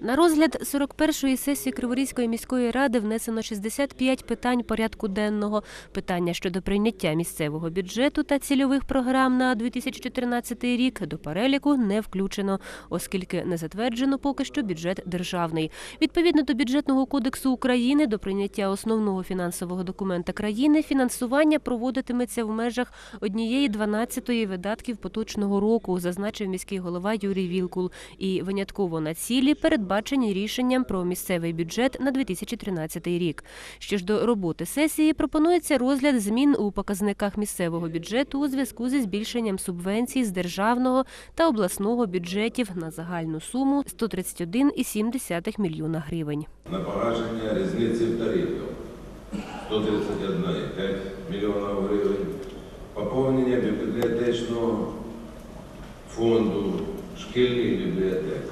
На розгляд 41-ї сесії Криворізької міської ради внесено 65 питань порядку денного. Питання щодо прийняття місцевого бюджету та цільових програм на 2014 рік до переліку не включено, оскільки не затверджено поки що бюджет державний. Відповідно до бюджетного кодексу України до прийняття основного фінансового документа країни фінансування проводитиметься в межах однієї дванадцятої видатків поточного року, зазначив міський голова Юрій Вілкул, і винятково на цілі передбачені рішенням про місцевий бюджет на 2013 рік. Що ж до роботи сесії, пропонується розгляд змін у показниках місцевого бюджету у зв'язку зі збільшенням субвенцій з державного та обласного бюджетів на загальну суму 131,7 мільйона гривень. на погашення різниці в тарифах 131,5 мільйона гривень, поповнення бібліотечного фонду шкільних бібліотек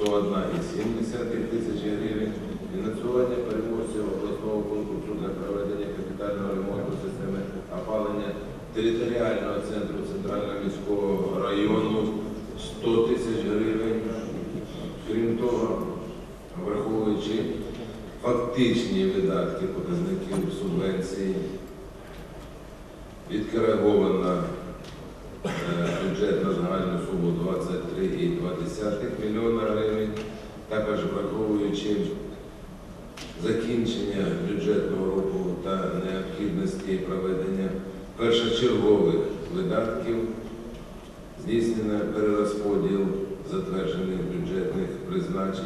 101,7 тисяч гривень, фінансування переможців обласного конкурсу для проведення капітального ремонту системи опалення територіального центру центрального міського району 100 тисяч гривень. Крім того, враховуючи фактичні видатки показників субвенції, відкореговано е, бюджет на загальну суму 23,2 мільйона гривень, також враховуючи закінчення бюджетного року та необхідності проведення першочергових видатків, здійснено перерозподіл затверджених бюджетних призначень.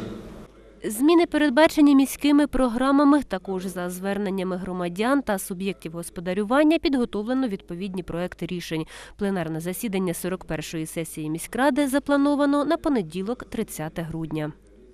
Зміни передбачені міськими програмами. Також за зверненнями громадян та суб'єктів господарювання підготовлено відповідні проекти рішень. Пленарне засідання 41-ї сесії міськради заплановано на понеділок, 30 грудня.